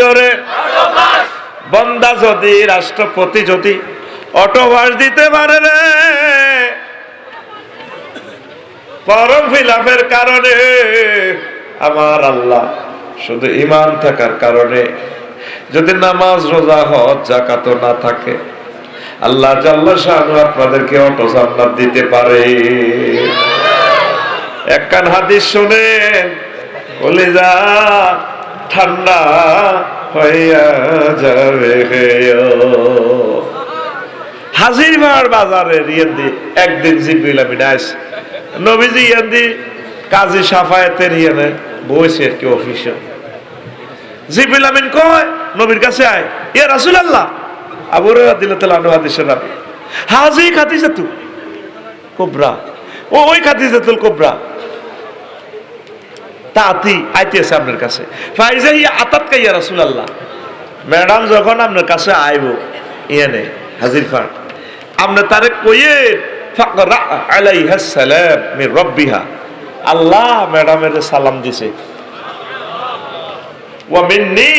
জোরে। বন্দা যদি, রাষ্ট্রপতি যদি অটোবাস দিতে পারে পরম ফিলাফের কারণে আমার আল্লাহ শুধু ইমান থাকার কারণে যদি নামাজ, রোজা, হজ জাকাত না থাকে, আল্লাহ আপনাদেরকে অটো জান্নাত দিতে পারে। এক কান হাদিস শুনেন, কলিজা ঠান্ডা হইয়া যাবে হাজির মার বাজারে রিয়েন্দি একদিন জিবিল আমি নাইস নবীজি ইয়ান্দি কাজী সাফায়েতের ইয়ানে বইছে কি অফিসে। জিবিল আমিন কয়, নবীর কাছে আয় ইয়া রাসূল আল্লাহ আবু হুরায়রা দিল তাআলা আনহু হাদিসের রাবি, হাজি খাদিজাতু কুবরা। ও, ওই খাদিজাতুল কুবরা। তাতি আইতেছে আপনার কাছে। ফাইজা ইয়া আতাত কাইয়া ম্যাডাম যখন আপনার কাছে আইব, ইয়ানে হাজির খান, আপনি তারে কইয়ে, ফাকরা আলাইহা সালাম রাব্বিহা। আল্লাহ ম্যাডামের সালাম দিছে। ওয়া মিন্নি।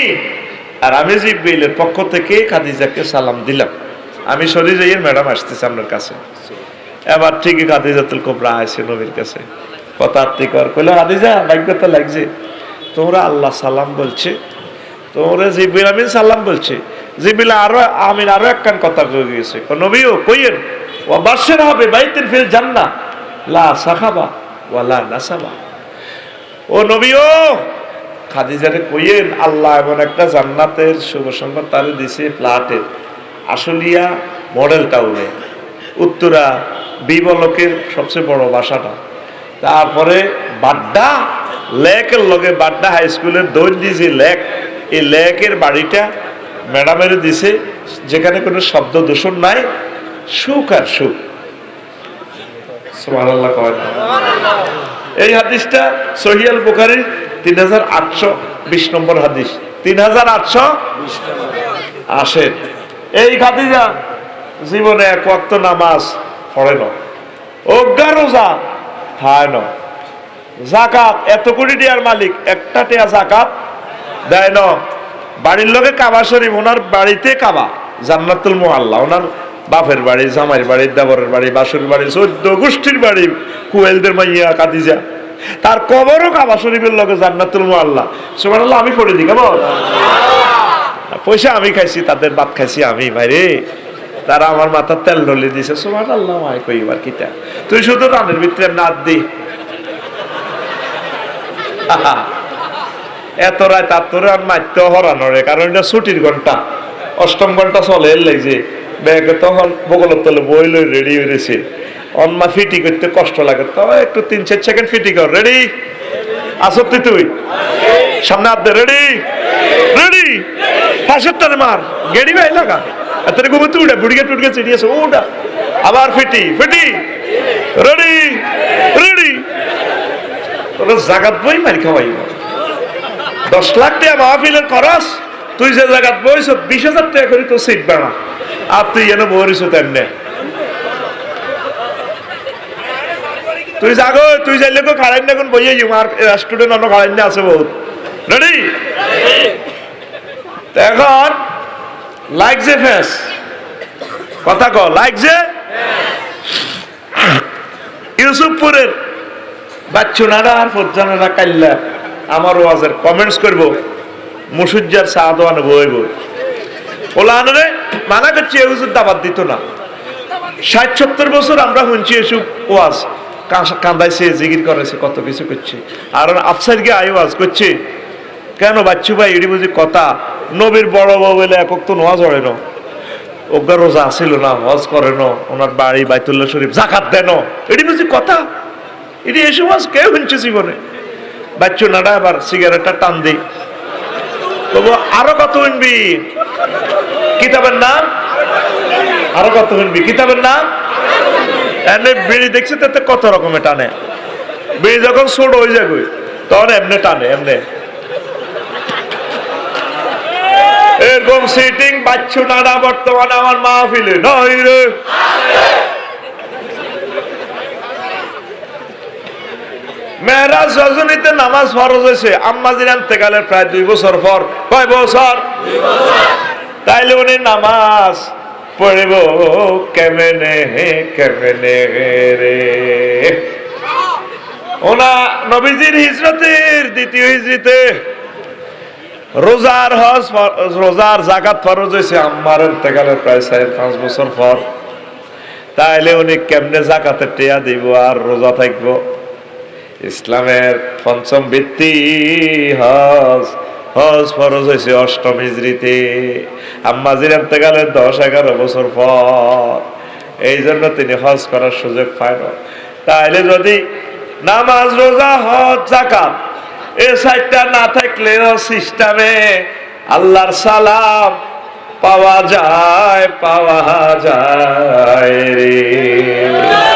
আর আমি জিব্রাইলের পক্ষ থেকে খাদিজাকে সালাম দিলাম। আমি সরি যাইয়ের ম্যাডাম আসতেছে আপনার কাছে। এবার ঠিকই খাদিজাতুল কোবরা আসে নবীর কাছে। কথার্থী কর কইলো খাদিজা ভাগ্যতা লাগছে। তোমরা আল্লাহ সালাম বলছে। তোমরা জিবিল আমিন সালাম বলছে। জিবিল আরও, আমিন আরও একখান কথা কয়ে গিয়েছে। নবীও, কইয়েন ও বাসের হবে বাইতের ফিল জান্না লা সাখাবা ওয়ালা নাসাবা। ও নবীও, খাদিজারে কইয়েন, আল্লাহ এমন একটা জান্নাতের শুভ সংবাদ তারে দিছে ফ্ল্যাটের আশুলিয়া মডেল টাউনে। উত্তরা বিবলকের সবচেয়ে বড় বাসাটা। তারপরে বাড্ডা, লেকের লগে বাড্ডা হাই স্কুলের দৈন্যি যে লেক, এই লেকের বাড়িটা ম্যাডামের দিছে, যেখানে কোনো শব্দ দূষণ নাই, সুখ আর সুখ। এই হাদিসটা সহিয়াল বুখারীর তিন হাজার আটশো বিশ নম্বর হাদিস। তিন হাজার আটশো আসেন এই খাদিজা জীবনে এক ওয়াক্ত নামাজ পড়ে না। অজ্ঞা রোজা। খায় না। জাকাত, এত কোটি দেওয়ার মালিক, একটা টেয়া জাকাত দেয়, না। বাড়ির লোকে কাবা শরীফ, ওনার বাড়িতে কাবা, জান্নাতুল মোয়াল্লা ওনার বাপের বাড়ি, জামাইয়ের বাড়ি, দেবরের বাড়ি, বাসুর বাড়ি, চোদ্দ গোষ্ঠীর বাড়ি, কুয়েলদের মাইয়া কাদিজা। তার কবরও কাবা শরীফের লগে জান্নাতুল মোয়াল্লা সুবহানাল্লাহ, আমি পড়ে দিই, কেমন? পয়সা আমি খাইছি, তাদের ভাত খাইছি আমি, ভাইরে। তারা আমার মাথার তেল ঢলে দিছে সুমান আল্লাহ মায় কইবার কিটা তুই শুধু রানের ভিতরে নাচ দি। এত রায় তার তোরে আর মারতে হরানোরে কারণ এটা ছুটির ঘণ্টা। অষ্টম ঘণ্টা চলে এর লাগছে ব্যাগে তখন বগলের তলে বই লই রেডি হয়েছে অন্মা ফিটি করতে কষ্ট লাগে তো একটু তিন চার সেকেন্ড ফিটি কর, রেডি? আসো তুই তুই। সামনে দে, রেডি? রেডি? পাশের টানে মার। গেড়ি ভাই লাগা? এত ঘুমোতে উঠে বুড়িকে টুটকে চিড়িয়েছে উঠা আবার ফিটি ফিটি রেডি রেডি তোর জাগাত বই মারি খাওয়াই দশ লাখ টাকা মাহফিলের খরচ তুই যে জায়গাত বইছ বিশ হাজার টাকা করি তো সিট বেড়া আর তুই এনে বহরিস তেমনে তুই জাগো তুই যাইলে কো খাড়াই না কোন বইয়ে আর স্টুডেন্ট অন্য খাড়াই না আছে বহুত রেডি এখন লাইক যে ফেস কথা ক লাইক যে ইউসুফপুরের বাচ্চুনারা আর ফজ্জানারা কাল্লা আমার ওয়াজের কমেন্টস করব মুসুজ্জার সাহাদওয়ান বই বই ওলা আনরে মানা করছি হুজুর দাবাত দিত না। ষাট সত্তর বছর আমরা শুনছি এসব ওয়াজ কান্দাইছে জিগির করেছে, কত কিছু করছে। আর আফসার গিয়ে আই ওয়াজ করছে। কেন বাচ্চু ভাই এটি বুঝি কথা নবীর বড় বউ বলে একক তো নোয়াজ হয় না। অজ্ঞা রোজা আসিল না, হজ করে না, ওনার বাড়ি বাইতুল্লাহ শরীফ জাকাত দেন এটি বুঝি কথা? এটি এসব আজ কেউ শুনছে জীবনে। বাচ্চু নাডা আবার সিগারেটটা টান দিই তবু আরও কত শুনবি কিতাবের নাম? আরও কত শুনবি কিতাবের নাম? এমনি বিড়ি দেখছি তাতে কত রকমের টানে। বিড়ি যখন ছোট হয়ে যাবে, তখন এমনি টানে, এমনি। এরকম সিটিং বাচ্চু নাডা বর্তমানে আমার মাহফিলে। নয় রে। মেয়েরাজ রজনীতে নামাজ ফরজ হয়েছে। আম্মাজির আনতেকালের প্রায় দুই বছর পর। কয় বছর? তাইলে উনি নামাজ পড়ব। কেমনে হে কেমনে রে? ওনা নবীজির হিজরতের দ্বিতীয় হিজরিতে রোজার হজ রোজার জাকাত ফরজ হয়েছে আম্মার ইন্তেকালের প্রায় চার, পাঁচ বছর পর। তাইলে উনি কেমনে জাকাতে টেয়া দিব আর রোজা থাকব? ইসলামের পঞ্চম ভিত্তি হজ। হজ ফরজ হয়েছে অষ্টম হিজড়িতে। আম্মাজির ইন্তেকালের দশ, এগারো বছর পর। এই জন্য তিনি হজ করার সুযোগ পায় না। তাইলে যদি নামাজ, রোজা, হজ, জাকাত এ সাইডটা না থাকলে সিস্টামে আল্লাহর সালাম পাওয়া যায় পাওয়া যায় রে।